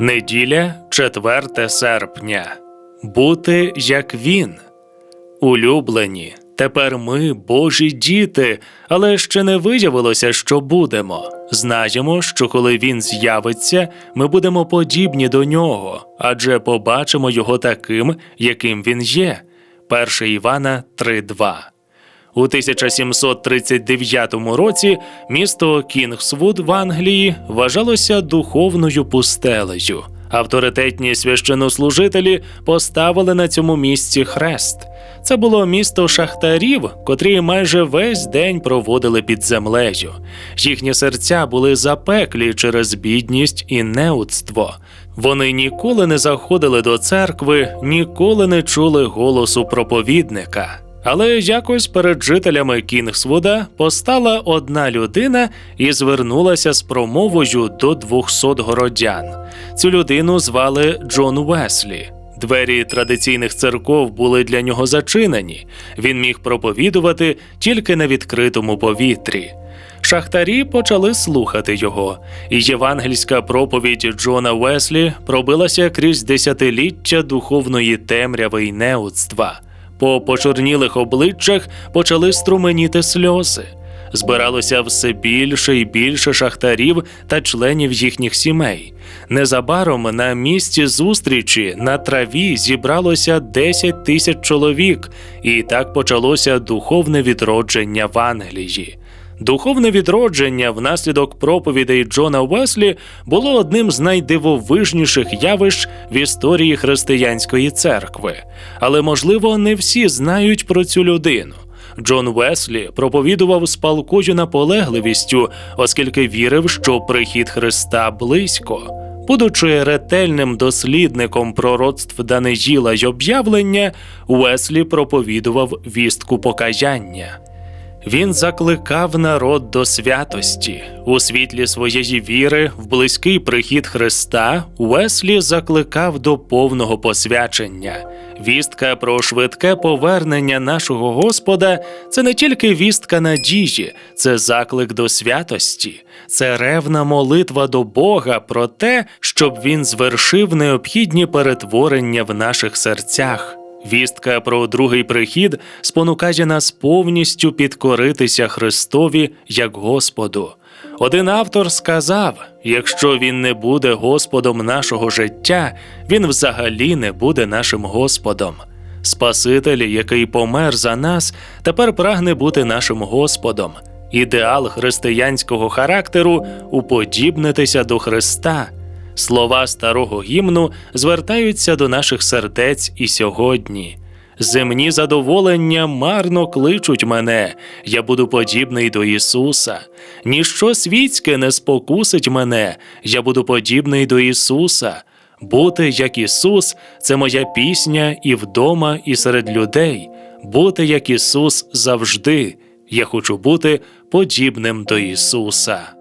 Неділя 4 серпня. Бути як він. Улюблені. Тепер ми Божі діти, але ще не виявилося, що будемо. Знаємо, що коли він з'явиться, ми будемо подібні до нього, адже побачимо його таким, яким він є. 1 Івана 3.2 у 1739 році місто Кінгсвуд в Англії вважалося духовною пустелею. Авторитетні священнослужителі поставили на цьому місці хрест. Це було місто шахтарів, котрі майже весь день проводили під землею. Їхні серця були запеклі через бідність і неудство. Вони ніколи не заходили до церкви, ніколи не чули голосу проповідника. Але якось перед жителями Кінгсвуда постала одна людина і звернулася з промовою до 200 городян. Цю людину звали Джон Веслі. Двері традиційних церков були для нього зачинені. Він міг проповідувати тільки на відкритому повітрі. Шахтарі почали слухати його, і євангельська проповідь Джона Веслі пробилася крізь десятиліття духовної темряви й неудства. По почорнілих обличчях почали струменіти сльози. Збиралося все більше і більше шахтарів та членів їхніх сімей. Незабаром на місці зустрічі на траві зібралося 10 тисяч чоловік, і так почалося духовне відродження в Англії. Духовне відродження внаслідок проповідей Джона Веслі було одним з найдивовижніших явищ в історії християнської церкви. Але, можливо, не всі знають про цю людину. Джон Веслі проповідував з палкою наполегливістю, оскільки вірив, що прихід Христа близько. Будучи ретельним дослідником пророцтв Даниїла й об'явлення, Уеслі проповідував вістку покаяння. Він закликав народ до святості у світлі своєї віри в близький прихід Христа. Уеслі закликав до повного посвячення. Вістка про швидке повернення нашого Господа це не тільки вістка надії, це заклик до святості, це ревна молитва до Бога про те, щоб він звершив необхідні перетворення в наших серцях. Вістка про другий прихід спонукає нас повністю підкоритися Христові як Господу. Один автор сказав: якщо він не буде Господом нашого життя, він взагалі не буде нашим Господом. Спаситель, який помер за нас, тепер прагне бути нашим Господом. Ідеал християнського характеру уподібнитися до Христа. Слова старого гімну звертаються до наших сердець і сьогодні. Земні задоволення марно кличуть мене, я буду подібний до Ісуса. Ніщо світське не спокусить мене, я буду подібний до Ісуса. Бути як Ісус це моя пісня і вдома, і серед людей. Бути як Ісус завжди. Я хочу бути подібним до Ісуса.